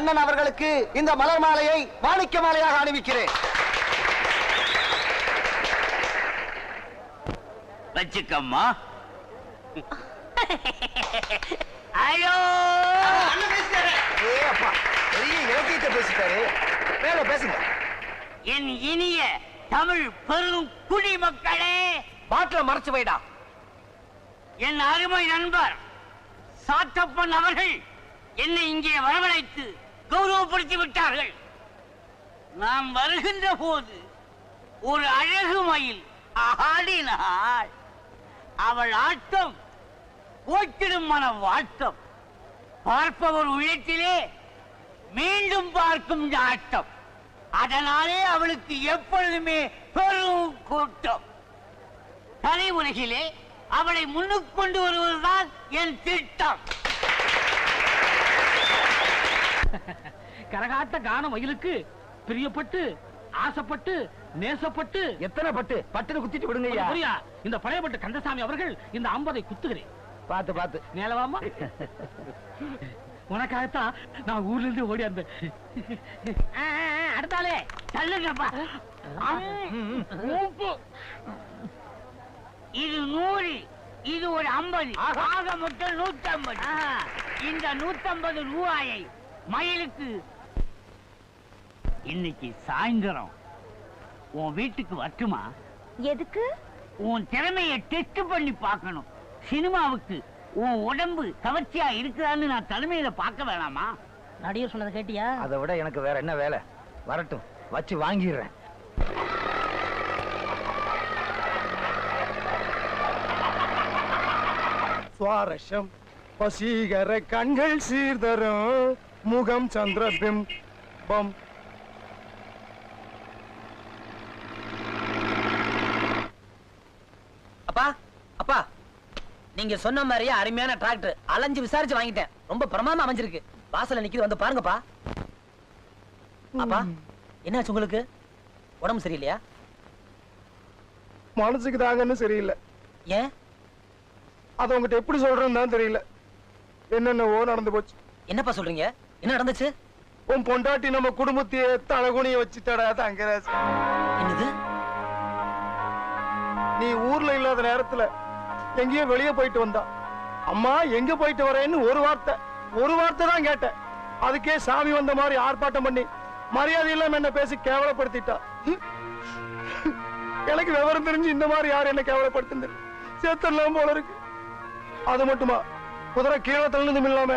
அண்ணன் அவர்களுக்கு இந்த மலர் மாலையை மாணிக்க மாலையாக அணிவிக்கிறேன். வச்சுக்கம்மா. ஐயோ! ஏ அப்பா பெரிய இலக்கியத்தை பேசிட்டாரு. மேல பேசுங்க. என் இனிய தமிழ் பெரும் குடிமக்களே பாட்டில மறைச்சு வைடா. என் அருமை நண்பர் சாத்தப்பன் அவர்கள் என்னை இங்கே வரவழைத்து கௌரவப்படுத்தி விட்டார்கள் நாம் வருகின்ற போது ஒரு அழகு மயில் ஆடினாள். அவள் ஆட்டம் போக்கிடும் மன வாட்டம் பார்ப்பவர் உள்ளத்திலே மீண்டும் பார்க்கும் ஆட்டம். அதனாலே அவளுக்கு எப்பொழுதுமே பெரும் கூட்டம். கலை உலகிலே அவளை முன்னுக்கு கொண்டு வருவதுதான் என் திட்டம். கரகாட்ட கான மயிலுக்கு பிரியப்பட்டு ஆசைப்பட்டு நேசப்பட்டு. எத்தனை பட்டு? பட்டுன்னு குத்திட்டு விடுங்க புரியா? இந்த பழையப்பட்ட கந்தசாமி அவர்கள் இந்த ஐம்பதை குத்துகிறேன். பாத்து பாத்து மேலவாமா உனக்காகத்தான் நான் ஊர்ல இருந்து ஓடி அந்த அடுத்தாலே தள்ளுங்கப்பா. இது நூறு இது ஒரு ஐம்பது. ஆக. மொத்தம் நூத்தம்பது. இந்த நூத்தம்பது ரூபாயை மயிலுக்கு. இன்னைக்கு சாயந்தரம். உன் வீட்டுக்கு வரட்டுமா? எதுக்கு? உன் திறமையை டெஸ்ட் பண்ணி பார்க்கணும். சினிமாவுக்கு உன் உடம்பு கவர்ச்சியா இருக்குதான்னு நான் தலைமையில பார்க்க வேணாமா? நடிகர் சொன்னதை கேட்டியா? அதை விட எனக்கு வேற என்ன வேலை? வரட்டும் வச்சு வாங்கிடுறேன். சுவாரஸ்யம் பசீகர கண்கள் சீர்தரும். முகம் சந்திரபிம் பம் அப்பா அப்பா நீங்க சொன்ன மாதிரியே அருமையான டிராக்டர் அலைஞ்சு விசாரிச்சு வாங்கிட்டேன். ரொம்ப பிரமாதமா அமைஞ்சிருக்கு. வாசல்ல நிக்குது வந்து பாருங்கப்பா. அப்பா என்னாச்சு உங்களுக்கு? உடம்பு சரியில்லையா? மனசுக்கு தாங்கன்னு சரியில்லை. ஏன்? அதை உங்ககிட்ட எப்படி சொல்றேன்னு தான் தெரியல. என்னென்னவோ நடந்து போச்சு. என்னப்பா சொல்றீங்க? என்ன நடந்துச்சு? உன் பொண்டாட்டி நம்ம குடும்பத்தையே தலகுனிய வச்சுட்டடா தங்கராஜ். என்னது? நீ ஊர்ல இல்லாத நேரத்துல எங்கேயோ வெளியே போயிட்டு வந்தா. அம்மா எங்க போயிட்டு வரேன்னு ஒரு வார்த்தை ஒரு வார்த்தை தான் கேட்டேன். அதுக்கே சாமி வந்த மாதிரி ஆர்ப்பாட்டம் பண்ணி மரியாதை இல்லாம என்ன பேசி கேவலப்படுத்திட்டா. எனக்கு விவரம் தெரிஞ்சு இந்த மாதிரி யாரும் என்ன கேவலப்படுத்துந்து சேர்த்தெல்லாம் போல இருக்கு. அது மட்டுமா? குதிரை கீழே தள்ளுனதும் இல்லாம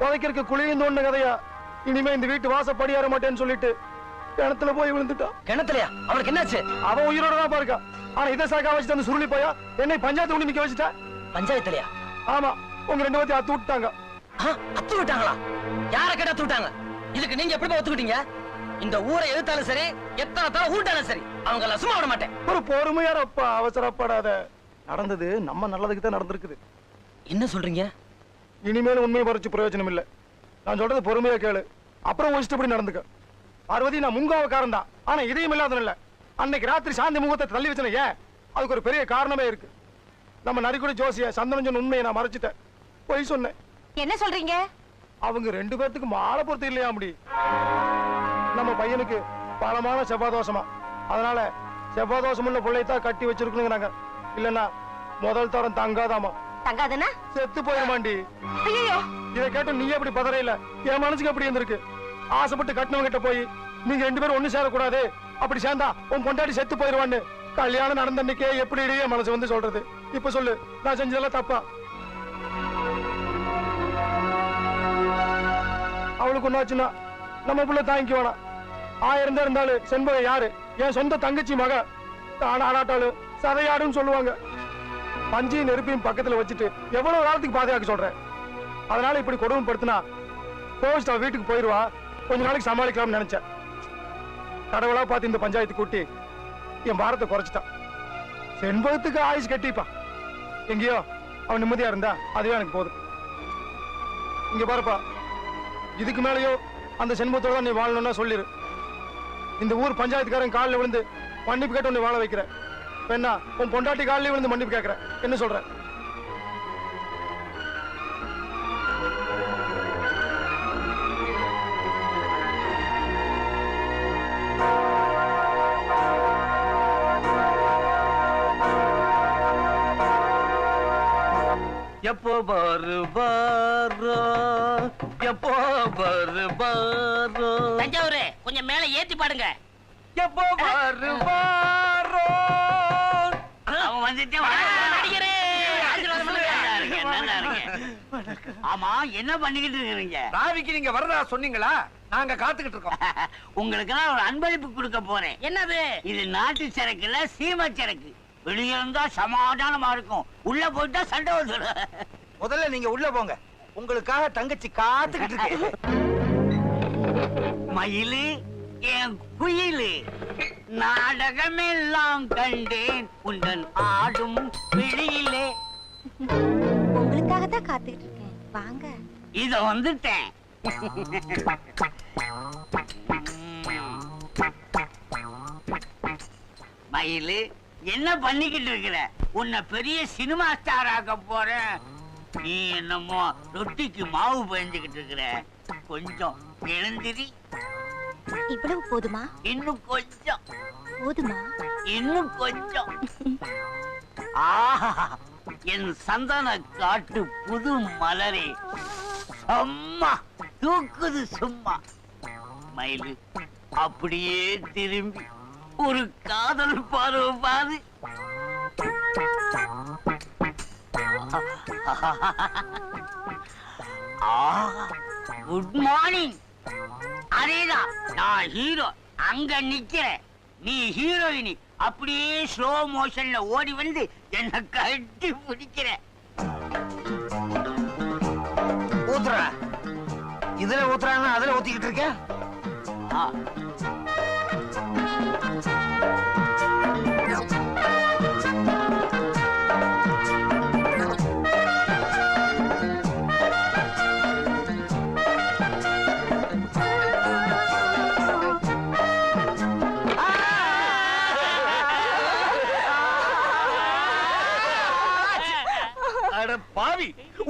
புதைக்கிறதுக்கு குழியும் தோண்ட கதையா? இனிமே இந்த வீட்டு வாசப்படி ஏற மாட்டேன்னு சொல்லிட்டு கிணத்துல போய் விழுந்துட்டான் கிணத்துலயா? அவளுக்கு என்னாச்சு? அவன் உயிரோட தான் பாருக்கா. ஆனா இதை சாக்கா வச்சுட்டு அந்த சுருளி போயா? என்னை பஞ்சாயத்து கொண்டு நிக்க வச்சுட்டா? பஞ்சாயத்துலயா? ஆமா. உங்க ரெண்டு பேர்த்தையும் அத்து விட்டாங்க அத்து விட்டாங்களா? யார கேட்ட அத்து விட்டாங்க? இதுக்கு நீங்க எப்படி ஒத்துக்கிட்டீங்க? இந்த ஊரை எதிர்த்தாலும் சரி எத்தனை தலை ஊட்டாலும் சரி அவங்க எல்லாம் சும்மா விட மாட்டேன். ஒரு பொறுமையாரப்பா அவசரப்படாத. நடந்தது நம்ம நல்லதுக்கு தான் நடந்திருக்குது. என்ன சொல்றீங்க? இனிமேல் உண்மையை பறிச்சு பிரயோஜனம் இல்ல நான் சொல்றது பொறுமையா கேளு. அப்புறம் இஷ்டப்படி நடந்துக்க. பார்வதி நான் முங்காவக்காரன் தான். ஆனா இதையும் இல்லாதவன் இல்ல. அன்னைக்கு ராத்திரி சாந்தி முகத்தை தள்ளி வச்சன ஏன்? அதுக்கு ஒரு பெரிய காரணமே இருக்கு. நம்ம நரிக்குடி ஜோசிய சந்தனஞ்சன் உண்மையை நான் மறைச்சிட்டேன். பொய் சொன்னேன். என்ன சொல்றீங்க? அவங்க ரெண்டு பேர்த்துக்கு மாலை பொறுத்து இல்லையா அப்படி நம்ம பையனுக்கு பலமான செவ்வாதோஷமா. அதனால செவ்வாதோஷம் உள்ள பிள்ளைத்தான் கட்டி வச்சிருக்கணுங்கிறாங்க. இல்லன்னா முதல் தரம் தங்காதாமா. தங்காதுன்னா செத்து போயிருமாண்டி. ஐயோ இதை கேட்டு நீ எப்படி பதறையில என் மனசுக்கு எப்படி இருந்திருக்கு? ஆசைப்பட்டு கட்டினவங்க கிட்ட போய் நீங்க ரெண்டு பேரும் ஒண்ணு சேரக்கூடாது. அப்படி சேர்ந்தா உன் பொண்டாட்டி செத்து போயிருவான்னு. கல்யாணம் நடந்த அன்னைக்கே எப்படி என் மனசு வந்து சொல்றது? இப்ப சொல்லு. நான் செஞ்சதெல்லாம் தப்பா? அவளுக்கு ஒன்னாச்சுன்னா நம்ம புள்ள தாங்கிக்க வேணாம். ஆயிரம் தான் இருந்தாலும் செண்பகம் யாரு? என் சொந்த தங்கச்சி மக. தான் ஆடாட்டாலும் சதையாடுன்னு சொல்லுவாங்க. பஞ்சையும் நெருப்பையும் பக்கத்துல வச்சுட்டு எவ்வளவு காலத்துக்கு பாதுகாக்க சொல்றேன்? அதனால இப்படி கொடுமைப்படுத்தினா கோவிஸ்ட் அவ வீட்டுக்கு போயிருவா. கொஞ்ச நாளைக்கு சமாளிக்கலாம்னு நினைச்சேன். கடவுளா பார்த்து இந்த பஞ்சாயத்து கூட்டி என் பாரத்தை குறைச்சிட்டான் செண்பகத்துக்கு ஆயுஷ் கட்டிப்பா எங்கேயோ அவன் நிம்மதியா இருந்தா அதுவே எனக்கு போதும். இங்க பாருப்பா இதுக்கு மேலயோ அந்த செண்பகத்தோட தான் நீ வாழணும்னா சொல்லிரு. இந்த ஊர் பஞ்சாயத்துக்காரன் காலில் விழுந்து மன்னிப்பு கேட்டு உன்னை வாழ வைக்கிறேன். பெண்ணா உன் பொண்டாட்டி காலிலே விழுந்து மன்னிப்பு கேட்கிறேன். என்ன சொல்ற? எப்போ பாரு பாரோ எப்போ பாரு பாரோ தஞ்சாவூரு கொஞ்சம் மேல ஏத்தி பாடுங்க. எப்போ பாரு பாரோ அவன் வந்துட்டே. ஆமா என்ன பண்ணிக்கிட்டு இருக்கிறீங்க? ராவிக்கு நீங்க வரதா சொன்னீங்களா? நாங்க காத்துக்கிட்டு இருக்கோம். உங்களுக்கு ஒரு அன்பளிப்பு கொடுக்க போறேன். என்னது? இது நாட்டு சரக்கு இல்ல சீமை சரக்கு. வெளியே இருந்தா சமாதானமா இருக்கும். உள்ள போயிட்டா சண்டை வந்துடும் முதல்ல நீங்க உள்ள போங்க. உங்களுக்காக தங்கச்சி காத்துக்கிட்டு இருக்கு. மயிலு என் குயிலு. நாடகமெல்லாம் கண்டேன். உந்தன் ஆடும் விழியிலே. உங்களுக்காக தான் காத்துக்கிட்டு இருக்கேன் வாங்க. இத வந்துட்டேன். மயிலு என்ன பண்ணிக்கிட்டு இருக்கிற? உன்னை பெரிய சினிமா ஸ்டார் ஆக்க போறேன். நீ என்னமோ ரொட்டிக்கு மாவு பயந்துகிட்டு இருக்கிற. கொஞ்சம் எழுந்திரி. இவ்வளவு போதுமா? இன்னும் கொஞ்சம். போதுமா? இன்னும் கொஞ்சம். ஆஹா என் சந்தன காட்டு புது மலரே. அம்மா தூக்குது சும்மா. மயிலு அப்படியே திரும்பி ஒரு காதல் பார்வை பாரு. குட் மார்னிங் அதேதான். நான் ஹீரோ அங்க நிக்கிறேன். நீ ஹீரோயினி அப்படியே ஸ்லோ மோஷன்ல ஓடி வந்து என்ன கட்டி பிடிக்கிற. ஊத்துற. இதுல ஊத்துறாங்க அதுல ஊத்திக்கிட்டு இருக்க?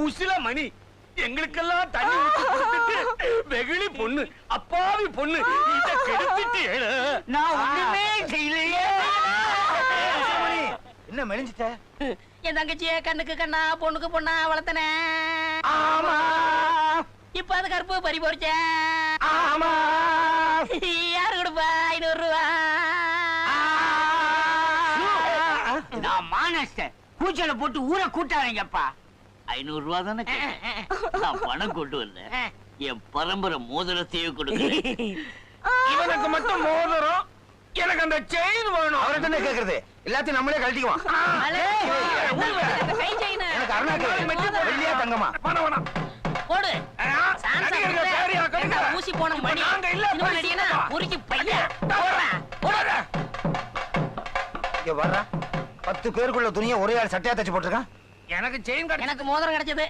உசில மணி எங்களுக்கெல்லாம் தண்ணி ஊத்தி கொடுத்துட்டு வெகுளி பொண்ணு அப்பாவி பொண்ணு இத கெடுத்துட்டு நான் ஒண்ணுமே செய்யலையே. என்ன மெலிஞ்சிட்ட? என் தங்கச்சிய கண்ணுக்கு கண்ணா பொண்ணுக்கு பொண்ணா வளர்த்தனே. ஆமா. இப்ப அது கருப்பு பறி போச்சேன் ஆமா. யாரு கொடுப்பா? ஐநூறு ரூபா நான் மானஸ்டர். கூச்சல போட்டு ஊரை கூட்டாதீங்கப்பா. ஐநூறு ரூபா தானே. நான் பணம் கொண்டு வந்தேன். என் பரம்பரை மோதிரத்தையே கொடுக்குறேன். இவனுக்கு மட்டும் மோதிரம் எனக்கு அந்த செயின் வேணும். அவர்கிட்ட என்ன கேக்குறது? எல்லாத்தையும் நம்மளே கழட்டிக்குவான். எனக்கு அருணா கேக்குது. வெள்ளியா தங்கமா? வேணாம். வேணாம் போடு. ஊசி போன மணி. உருக்கி பையன் வர்றா. பத்து பேருக்குள்ள துணியை ஒரே ஆள் சட்டையா தச்சு போட்டிருக்கான். எனக்கு செயின் கிடைச்சு எனக்கு மோதிரம் கிடைச்சது.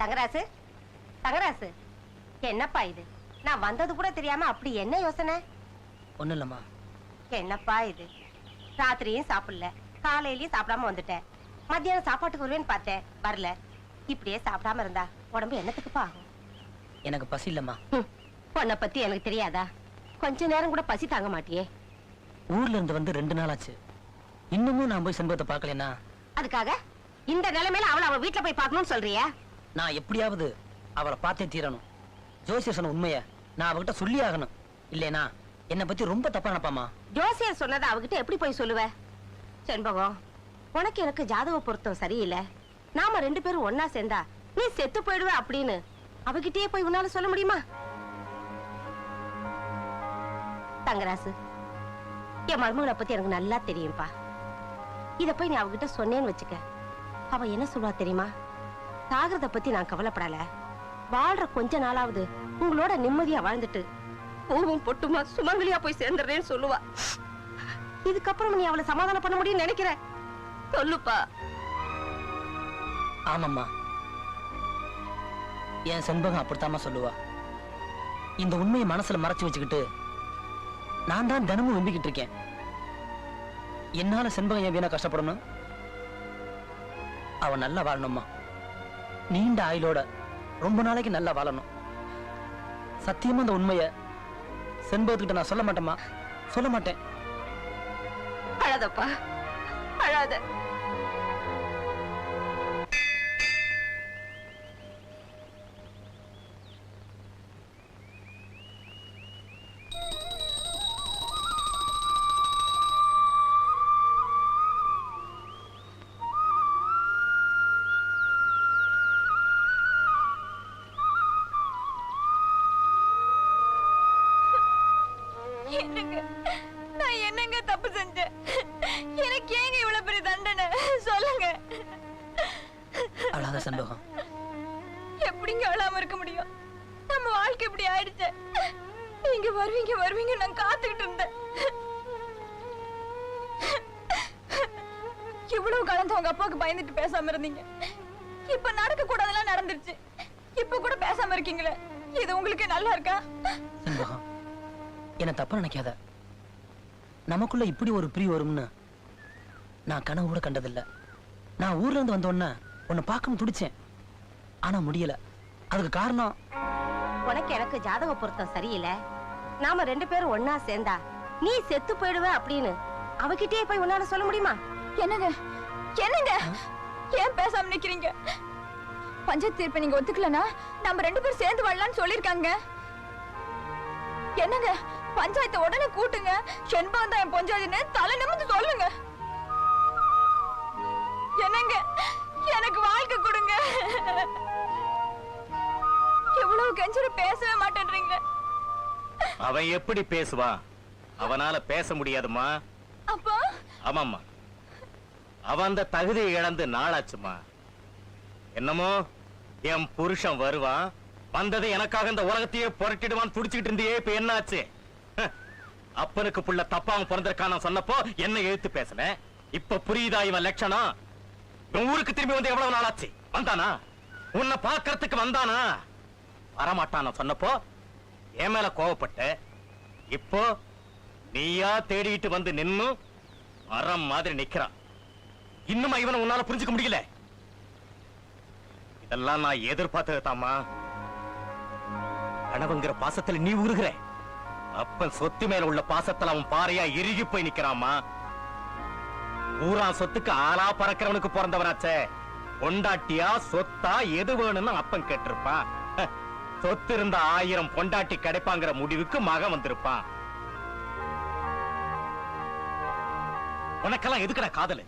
தங்கராசு தங்கராசு என்னப்பா இது? நான் வந்தது கூட தெரியாம அப்படி என்ன யோசனை? ஒண்ணு இல்லம்மா. என்னப்பா இது? ராத்திரியும் சாப்பிடல. காலையிலயும் சாப்பிடாம வந்துட்டேன். மத்தியானம் சாப்பாட்டுக்கு வருவேன்னு பார்த்தேன். வரல. இப்படியே சாப்பிடாம இருந்தா உடம்பு என்னத்துக்குப்பா ஆகும்? எனக்கு பசி இல்லம்மா. உன்னை பத்தி எனக்கு தெரியாதா? கொஞ்ச நேரம் கூட பசி தாங்க மாட்டியே. ஊர்ல இருந்து வந்து ரெண்டு நாள் ஆச்சு இன்னமும் நான் போய் செண்பகத்தை பார்க்கலனா அதுக்காக இந்த நிலைமையில அவளை அவ வீட்டுல போய் பார்க்கணும்னு சொல்றியா? நான் எப்படியாவது அவளை பார்த்தே தீரணும். ஜோசியர் சொன்ன உண்மைய நான் அவகிட்ட சொல்லி ஆகணும். இல்லைனா என்னை பத்தி ரொம்ப தப்பா நினைப்பாமா? ஜோசியர் சொன்னதை அவகிட்ட எப்படி போய் சொல்லுவ? செண்பகம் உனக்கு எனக்கு ஜாதக பொருத்தம் சரியில்லை. நாம ரெண்டு பேரும் ஒன்னா சேர்ந்தா நீ செத்து போயிடுவ அப்படின்னு அவகிட்டயே போய் உன்னால சொல்ல முடியுமா? தங்கராசு. என் மருமகளை பத்தி எனக்கு நல்லா தெரியும்பா. இத போய் நீ அவகிட்ட சொன்னேன்னு வச்சுக்க. அவ என்ன சொல்லுவா தெரியுமா? சாகிறத பத்தி நான் கவலைப்படல. வாழ்ற கொஞ்ச நாளாவது உங்களோட நிம்மதியா வாழ்ந்துட்டு பூவும் பொட்டுமா சுமங்கலியா போய் சேர்ந்துடுறேன்னு சொல்லுவா. இதுக்கப்புறம் நீ அவளை சமாதானம் பண்ண முடியும்னு நினைக்கிற? சொல்லுப்பா. ஆமாம்மா. என் செண்பகம் அப்படித்தாம்மா சொல்லுவா. இந்த உண்மையை மனசுல மறைச்சு வச்சுக்கிட்டு நான் தான் தினமும் வெம்பிக்கிட்டு இருக்கேன். என்னால செண்பகம் ஏன் வீணா கஷ்டப்படணும்? அவ நல்லா வாழணும்மா நீண்ட ஆயுளோட ரொம்ப நாளைக்கு நல்லா வாழணும். சத்தியமா அந்த உண்மைய செண்பகத்துக்கிட்ட நான் சொல்ல மாட்டேம்மா. சொல்ல மாட்டேன். அழாதப்பா. அழாத. என்னங்க? நான் என்னங்க தப்பு செஞ்சேன்? எனக்கு ஏங்க இவ்வளவு பெரிய தண்டனை? சொல்லுங்க. அழாத செண்பகம் எப்படிங்க அழாம இருக்க முடியும்? நம்ம வாழ்க்கை இப்படி ஆயிடுச்சு. நீங்க வருவீங்க வருவீங்க நான் காத்துக்கிட்டு இருந்தேன். இவ்வளவு கலந்து உங்க அப்பாவுக்கு பயந்துட்டு பேசாம இருந்தீங்க. இப்ப நடக்க கூடாதெல்லாம் நடந்துருச்சு. இப்ப கூட பேசாம இருக்கீங்களே. இது உங்களுக்கு நல்லா இருக்கா? என்ன தப்பா நினைக்காத. நமக்குள்ள இப்படி ஒரு பிரி வரும்னு நான் கனவு கூட கண்டதில்ல. நான் ஊர்ல இருந்து வந்த உடனே உன்னை பார்க்கணும் துடிச்சேன். ஆனா முடியல. அதுக்கு காரணம்? உனக்கு எனக்கு ஜாதக பொருத்தம் சரியில்லை. நாம ரெண்டு பேரும் ஒன்னா சேர்ந்தா நீ செத்து போயிடுவ அப்படின்னு அவகிட்டயே போய் உன்னால சொல்ல முடியுமா? என்னங்க? என்னங்க? ஏன் பேசாம நிக்கிறீங்க? பஞ்சாயத்து தீர்ப்பை நீங்க ஒத்துக்கலனா நம்ம ரெண்டு பேரும் சேர்ந்து வாழலாம்னு சொல்லிருக்காங்க என்னங்க? பஞ்சாயத்தை உடனே கூட்டுங்க. செண்பகம் தான் என் பொஞ்சாதின்னு தலை நிமிந்து சொல்லுங்க. என்னங்க? எனக்கு வாழ்க்கை கொடுங்க. எவ்வளவு கெஞ்சரு பேசவே மாட்டேன்றீங்க. அவன் எப்படி பேசுவான் அவனால பேச முடியாதுமா அப்பா. ஆமாம்மா. அவன் அந்த தகுதியை இழந்து நாளாச்சுமா என்னமோ என் புருஷன் வருவான் வந்தது எனக்காக இந்த உலகத்தையே புரட்டிடுவான் துடிச்சுக்கிட்டு இருந்தியே இப்ப என்னாச்சு? ஹ், அப்பனுக்கு புள்ள தப்பாவும் பிறந்திருக்கான சொன்னப்போ என்ன எழுத்து பேசல இப்ப புரியுதா இவன் லட்சணம்? ஊருக்கு திரும்பி வந்து எவ்வளவு நாளாச்சு? வந்தானா? உன்னை பாக்குறதுக்கு வந்தானா? வரமாட்டான சொன்னப்போ என் மேல கோவப்பட்ட இப்போ நீயா தேடிட்டு வந்து நின்னு மரம் மாதிரி நிக்கிறான். இன்னுமா இவனை உன்னால புரிஞ்சுக்க முடியல? இதெல்லாம் நான் எதிர்பார்த்தது தாமா கனவுங்கிற பாசத்துல நீ உருகுற. அப்பன் சொத்து மேல உள்ள பாசத்துல அவன் பாறையா இறுகி போய் நிக்கிறாமா ஊரா சொத்துக்கு ஆளா பறக்கிறவனுக்கு பிறந்தவனாச்சே பொண்டாட்டியா சொத்தா எது வேணும்னு அப்பன் கேட்டிருப்பான். சொத்து இருந்த ஆயிரம் பொண்டாட்டி கிடைப்பாங்கிற முடிவுக்கு மகன் வந்திருப்பான். உனக்கெல்லாம் எதுக்குடா காதலு?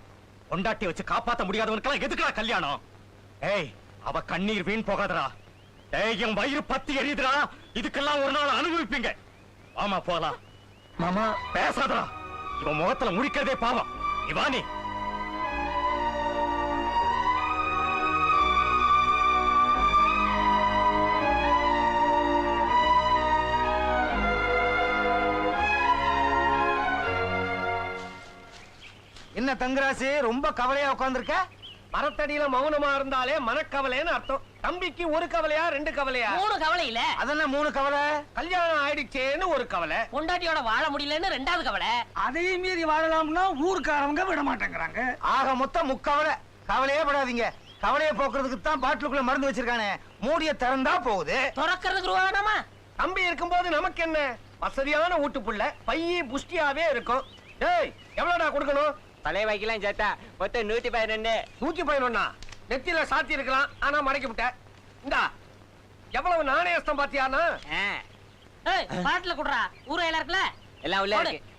பொண்டாட்டி வச்சு காப்பாத்த முடியாதவனுக்கெல்லாம் எதுக்குடா கல்யாணம்? ஏய் அவ கண்ணீர் வீண் போகாதடா. ஏய் என் வயிறு பத்தி எரியுதுடா. இதுக்கெல்லாம் ஒரு நாள் அனுபவிப்பீங்க. ஆமா போலாம். மாமா பேசாதடா. இவன் முகத்துல முடிக்கிறதே பாவம். இவானி என்ன தங்கராசி ரொம்ப கவலையா உட்கார்ந்திருக்க? மரத்தடியில மௌனமா இருந்தாலே மனக்கவலைன்னு அர்த்தம். தம்பிக்கு ஒரு கவலையா ரெண்டு கவலையா? மூணு கவலை இல்ல அதென்ன மூணு கவலை? கல்யாணம் ஆயிடுச்சேன்னு ஒரு கவலை. பொண்டாட்டியோட வாழ முடியலன்னு ரெண்டாவது கவலை. அதையும் மீறி வாழலாம்னா ஊருக்காரவங்க விட மாட்டேங்கிறாங்க. ஆக மொத்தம் முக்கவலை. கவலையே படாதீங்க. கவலையை போக்குறதுக்கு தான் பாட்டிலுக்குள்ள மருந்து வச்சிருக்கானே. மூடிய திறந்தா போகுது. திறக்கிறதுக்கு ரூபா வேணாமா? தம்பி இருக்கும்போது நமக்கு என்ன வசதியான வீட்டு புள்ள பைய புஷ்டியாவே இருக்கும். ஏய் எவ்வளவுடா கொடுக்கணும்? பழைய வைக்கலாம் சேத்தா மொத்தம் நூத்தி பதினொன்னு. நூத்தி பதினொன்னா? நெத்தியில சாத்தி இருக்கலாம் ஆனா மடக்கி விட்ட. இந்தா எவ்வளவு நாணயஸ்தம் பாத்தியானா? பாட்டில குடுறா. ஊர எல்லாம் இருக்குல்ல? எல்லாம் உள்ள. இருக்கு.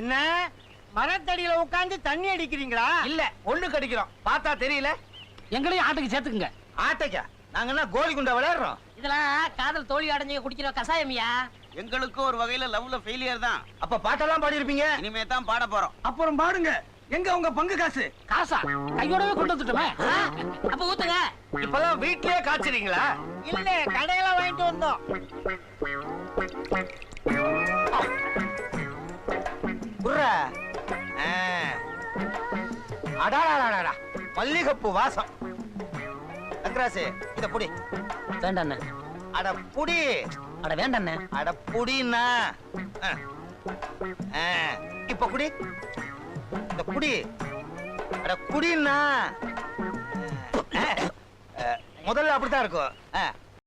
என்ன? மரத்தடியில உட்கார்ந்து தண்ணி அடிக்கிறீங்களா? இல்ல ஒண்ணு கடிக்கிறோம் பார்த்தா தெரியல. எங்களையும் ஆட்டுக்கு சேர்த்துக்குங்க. ஆட்டைக்கா? நாங்க என்ன கோலி குண்டா விளையாடுறோம். இதெல்லாம் காதல் தோல்வி அடைஞ்சு குடிக்கிற கசாயமியா. எங்களுக்கும் ஒரு வகையில லவ்ல ஃபெயிலியர் தான். அப்ப பாட்டெல்லாம் பாடி இருப்பீங்க இனிமே தான் பாட போறோம். அப்புறம் பாடுங்க. எங்க உங்க பங்கு காசு? காசா? கையோடவே கொண்டு வந்துட்டோமே? அப்ப ஊத்துங்க. இப்பதான் வீட்லயே காய்ச்சறீங்களா? இல்ல கடையில வாங்கிட்டு வந்தோம். அடாடாடாடா மல்லிகைப்பூ வாசம். தங்கராசு இத புடி. வேண்டாம் அண்ணே அட புடி. அட வேண்டாண்ணே. அட புடின்னா இப்ப குடி. இந்த குடி. அட குடின்னா முதல்ல அப்படித்தான் இருக்கும்.